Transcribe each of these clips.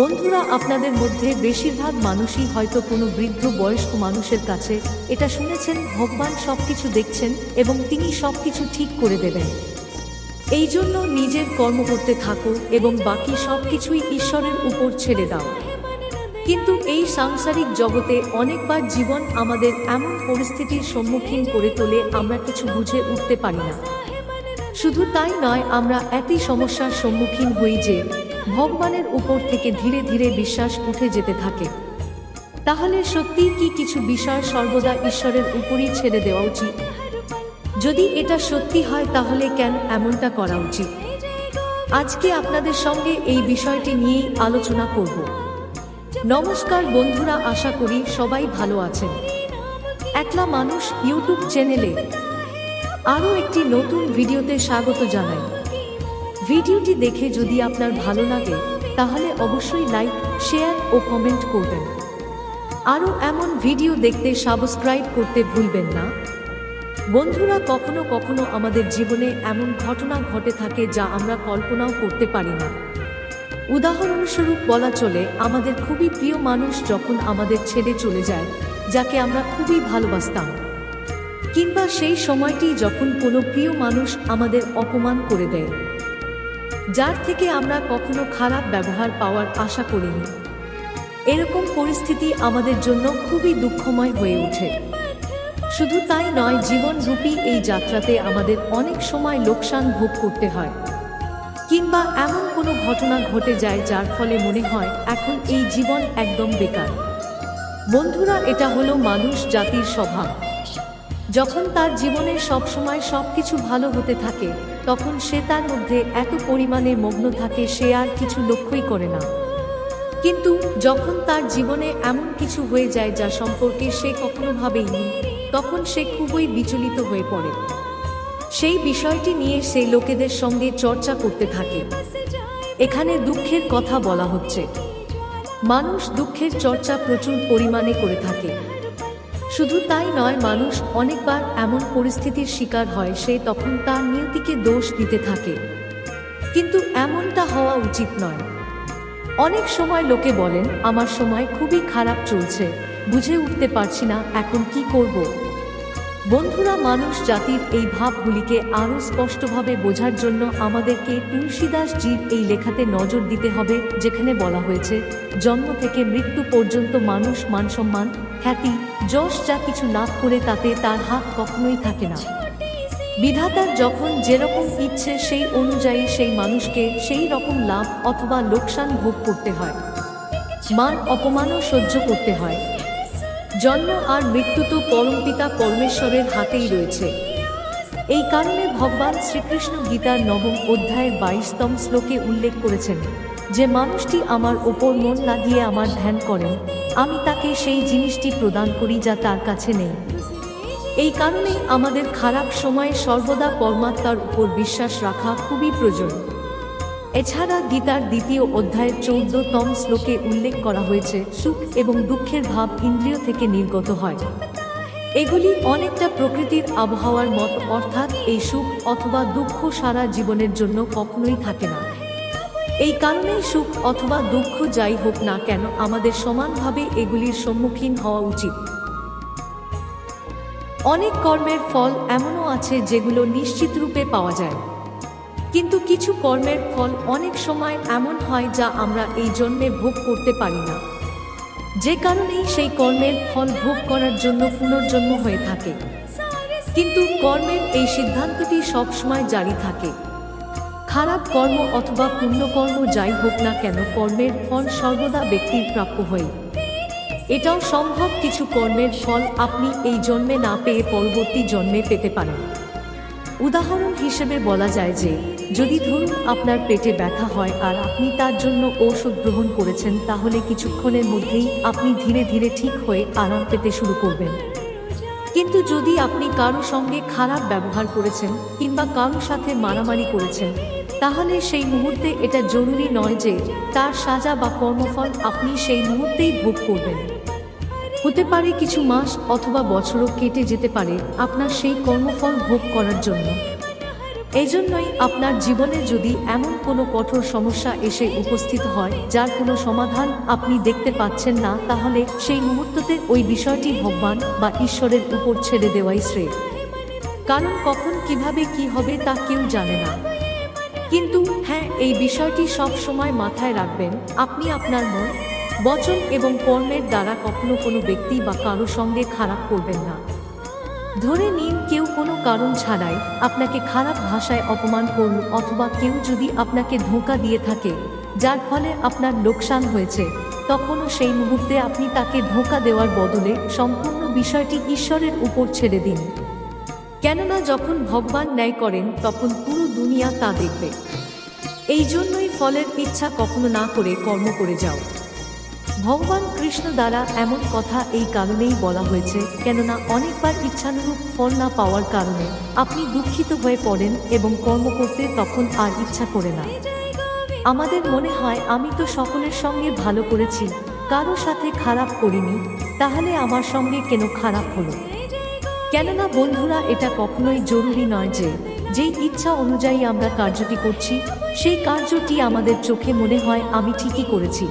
বন্ধুরা, আপনাদের মধ্যে বেশিরভাগ মানুষই হয়তো কোনো বৃদ্ধ বয়স্ক মানুষের কাছে এটা শুনেছেন, ভগবান সবকিছু দেখছেন এবং তিনি সবকিছু ঠিক করে দেবেন। এই জন্য নিজের কর্ম করতে থাকো এবং বাকি সবকিছুই ঈশ্বরের উপর ছেড়ে দাও। কিন্তু এই সাংসারিক জগতে অনেকবার জীবন আমাদের এমন পরিস্থিতির সম্মুখীন করে তোলে আমরা কিছু বুঝে উঠতে পারি না। শুধু তাই নয়, আমরা এতই সমস্যার সম্মুখীন হই যে ভগবানের উপর থেকে ধীরে ধীরে বিশ্বাস উঠে যেতে থাকে। তাহলে সত্যিই কি কিছু বিষয় সর্বদা ঈশ্বরের উপরই ছেড়ে দেওয়া উচিত? যদি এটা সত্যি হয় তাহলে কেন এমনটা করা উচিত? আজকে আপনাদের সঙ্গে এই বিষয়টি নিয়েই আলোচনা করব। নমস্কার বন্ধুরা, আশা করি সবাই ভালো আছেন। একলা মানুষ ইউটিউব চ্যানেলে আরও একটি নতুন ভিডিওতে স্বাগত জানাই। ভিডিওটি দেখে যদি আপনার ভালো লাগে, তাহলে অবশ্যই লাইক শেয়ার ও কমেন্ট করবেন। আরও এমন ভিডিও দেখতে সাবস্ক্রাইব করতে ভুলবেন না। বন্ধুরা, কখনো কখনো আমাদের জীবনে এমন ঘটনা ঘটে থাকে যা আমরা কল্পনাও করতে পারি না। উদাহরণস্বরূপ বলা চলে, আমাদের খুবই প্রিয় মানুষ যখন আমাদের ছেড়ে চলে যায়, যাকে আমরা খুবই ভালোবাসতাম। কিংবা সেই সময়টি যখন কোনো প্রিয় মানুষ আমাদের অপমান করে দেয়। যার থেকে আমরা কখনো খারাপ ব্যবহার পাওয়ার আশা করিনি। এরকম পরিস্থিতি আমাদের জন্য খুবই দুঃখময় হয়ে ওঠে। শুধু তাই নয়, জীবনরূপী এই যাত্রাতে আমাদের অনেক সময় লোকসান ভোগ করতে হয়। কিংবা এমন কোনো ঘটনা ঘটে যায় যার ফলে মনে হয়, এখন এই জীবন একদম বেকার। বন্ধুরা, এটা হলো মানুষ জাতির স্বভাব। যখন তার জীবনে সবসময় সবকিছু ভালো হতে থাকে তখন সে তার মধ্যে এত পরিমাণে মগ্ন থাকে সে আর কিছু লক্ষ্যই করে না। কিন্তু যখন তার জীবনে এমন কিছু হয়ে যায় যা সম্পর্কে সে কখনো ভাবেইনি তখন সে খুবই বিচলিত হয়ে পড়ে। সেই বিষয়টি নিয়ে সে লোকেদের সঙ্গে চর্চা করতে থাকে। এখানে দুঃখের কথা বলা হচ্ছে। মানুষ দুঃখের চর্চা প্রচুর পরিমাণে করে থাকে। শুধু তাই নয়, মানুষ অনেকবার এমন পরিস্থিতির শিকার হয়, সে তখন তার নিয়তিকে দোষ দিতে থাকে। কিন্তু এমনটা হওয়া উচিত নয়। অনেক সময় লোকে বলেন, আমার সময় খুবই খারাপ চলছে, বুঝে উঠতে পারছি না, এখন কি করব? বন্ধুরা, মানুষ জাতির এই ভাবগুলিকে আরও স্পষ্টভাবে বোঝার জন্য আমাদেরকে তুলসীদাস জির এই লেখাতে নজর দিতে হবে, যেখানে বলা হয়েছে, জন্ম থেকে মৃত্যু পর্যন্ত মানুষ মানসম্মান খ্যাতি, যশ যা কিছু লাভ করে তাতে তার হাত কখনোই থাকে না। বিধাতার যখন যেরকম ইচ্ছে সেই অনুযায়ী সেই মানুষকে সেই রকম লাভ অথবা লোকসান ভোগ করতে হয়। মান অপমানও সহ্য করতে হয়। জন্ম আর মৃত্যু তো পরমপিতা পরমেশ্বরের হাতেই রয়েছে। এই কারণে ভগবান শ্রীকৃষ্ণ গীতার নবম অধ্যায়ের বাইশতম শ্লোকে উল্লেখ করেছেন যে, মানুষটি আমার ওপর মন লাগিয়ে আমার ধ্যান করেন আমি তাকে সেই জিনিসটি প্রদান করি যা তার কাছে নেই। এই কারণেই আমাদের খারাপ সময়ে সর্বদা পরমাত্মার উপর বিশ্বাস রাখা খুবই প্রয়োজন। এছাড়া গীতার দ্বিতীয় অধ্যায়ের চৌদ্দতম শ্লোকে উল্লেখ করা হয়েছে, সুখ এবং দুঃখের ভাব ইন্দ্রিয় থেকে নির্গত হয়। এগুলি অনেকটা প্রকৃতির আবহাওয়ার মত, অর্থাৎ এই সুখ অথবা দুঃখ সারা জীবনের জন্য কখনোই থাকে না। এই কারণেই সুখ অথবা দুঃখ যাই হোক না কেন আমাদের সমানভাবে এগুলির সম্মুখীন হওয়া উচিত। অনেক কর্মের ফল এমনও আছে যেগুলো নিশ্চিত রূপে পাওয়া যায়। কিন্তু কিছু কর্মের ফল অনেক সময় এমন হয় যা আমরা এই জন্মে ভোগ করতে পারি না। যে কারণেই সেই কর্মের ফল ভোগ করার জন্য পুনর্জন্ম হয়ে থাকে। কিন্তু কর্মের এই সিদ্ধান্তটি সবসময় জারি থাকে। খারাপ কর্ম অথবা পুণ্যকর্ম যাই হোক না কেন, কর্মের ফল সর্বদা ব্যক্তির প্রাপ্য হয়। এটাও সম্ভব কিছু কর্মের ফল আপনি এই জন্মে না পেয়ে পরবর্তী জন্মে পেতে পারেন। উদাহরণ হিসেবে বলা যায় যে, যদি ধরুন আপনার পেটে ব্যথা হয় আর আপনি তার জন্য ঔষধ গ্রহণ করেছেন, তাহলে কিছুক্ষণের মধ্যেই আপনি ধীরে ধীরে ঠিক হয়ে আরাম পেতে শুরু করবেন। কিন্তু যদি আপনি কারও সঙ্গে খারাপ ব্যবহার করেছেন কিংবা কারও সাথে মারামারি করেছেন তাহলে সেই মুহূর্তে এটা জরুরি নয় যে তার সাজা বা কর্মফল আপনি সেই মুহূর্তেই ভোগ করবেন। হতে পারে কিছু মাস অথবা বছরও কেটে যেতে পারে আপনার সেই কর্মফল ভোগ করার জন্য। এই জন্যই আপনার জীবনে যদি এমন কোনো কঠোর সমস্যা এসে উপস্থিত হয়, যার কোনো সমাধান আপনি দেখতে পাচ্ছেন না, তাহলে সেই মুহূর্ততে ওই বিষয়টি ভগবান বা ঈশ্বরের উপর ছেড়ে দেওয়াই শ্রেয়। কারণ কখন কীভাবে কি হবে তা কেউ জানে না। কিন্তু হ্যাঁ এই বিষয়টি সব সময় মাথায় রাখবেন, আপনি আপনার মন, বচন এবং কর্মের দ্বারা কখনো কোনো ব্যক্তি বা কারও সঙ্গে খারাপ করবেন না। ধরে নিন কেউ কোনো কারণ ছাড়াই আপনাকে খারাপ ভাষায় অপমান করল অথবা কেউ যদি আপনাকে ধোঁকা দিয়ে থাকে, যার ফলে আপনার লোকসান হয়েছে, তখনও সেই মুহূর্তে আপনি তাকে ধোঁকা দেওয়ার বদলে সম্পূর্ণ বিষয়টি ঈশ্বরের উপর ছেড়ে দিন। কেননা যখন ভগবান ন্যায় করেন, তখন পুরো দুনিয়া তা দেখবে। এই জন্যই ফলের ইচ্ছা কখনো না করে কর্ম করে যাও। ভগবান কৃষ্ণ দ্বারা এমন কথা এই কারণেই বলা হয়েছে, কেননা অনেকবার ইচ্ছানুরূপ ফল না পাওয়ার কারণে আপনি দুঃখিত হয়ে পড়েন এবং কর্ম করতে তখন আর ইচ্ছা করে না। আমাদের মনে হয়, আমি তো সকলের সঙ্গে ভালো করেছি, কারও সাথে খারাপ করিনি, তাহলে আমার সঙ্গে কেন খারাপ হলো? কেননা বন্ধুরা, এটা কখনোই জরুরি নয় যে যেই ইচ্ছা অনুযায়ী আমরা কার্যটি করছি, সেই কার্যটি আমাদের চোখে মনে হয় আমি ঠিকই করেছি।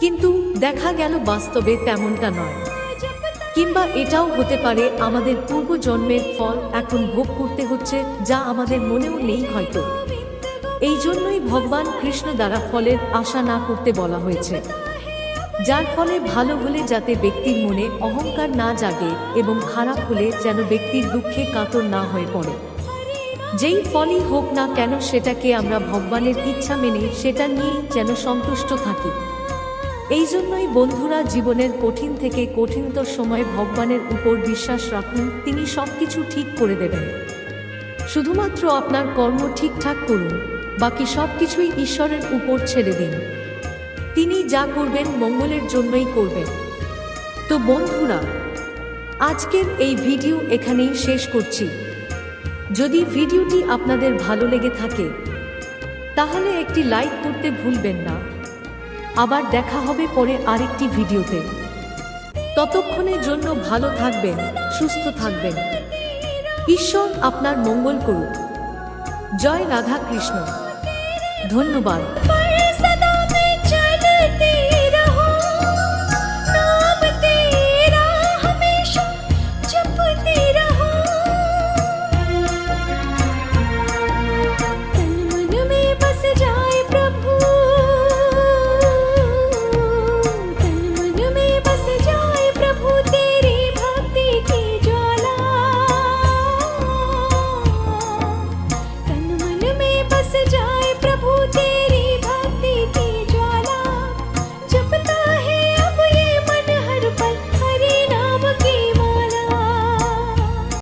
কিন্তু দেখা গেল বাস্তবে তেমনটা নয়। কিংবা এটাও হতে পারে আমাদের পূর্বজন্মের ফল এখন ভোগ করতে হচ্ছে, যা আমাদের মনেও নেই হয়তো। এই জন্যই ভগবান কৃষ্ণ দ্বারা ফলের আশা না করতে বলা হয়েছে। যার ফলে ভালো হলে যাতে ব্যক্তির মনে অহংকার না জাগে এবং খারাপ হলে যেন ব্যক্তির দুঃখে কাতর না হয়ে পড়ে। যেই ফলই হোক না কেন সেটাকে আমরা ভগবানের ইচ্ছা মেনে সেটা নিয়েই যেন সন্তুষ্ট থাকি। এই জন্যই বন্ধুরা জীবনের কঠিন থেকে কঠিনতর সময় ভগবানের উপর বিশ্বাস রাখুন, তিনি সবকিছু ঠিক করে দেবেন। শুধুমাত্র আপনার কর্ম ঠিকঠাক করুন, বাকি সব কিছুই ঈশ্বরের উপর ছেড়ে দিন। তিনি যা করবেন মঙ্গলের জন্যই করবেন। তো বন্ধুরা, আজকের এই ভিডিও এখানেই শেষ করছি। যদি ভিডিওটি আপনাদের ভালো লেগে থাকে, তাহলে একটি লাইক করতে ভুলবেন না। আবার দেখা হবে পরে আরেকটি ভিডিওতে। ততক্ষণের জন্য ভালো থাকবেন, সুস্থ থাকবেন। ঈশ্বর আপনার মঙ্গল করুক। জয় রাধা কৃষ্ণ ধন্যবাদ।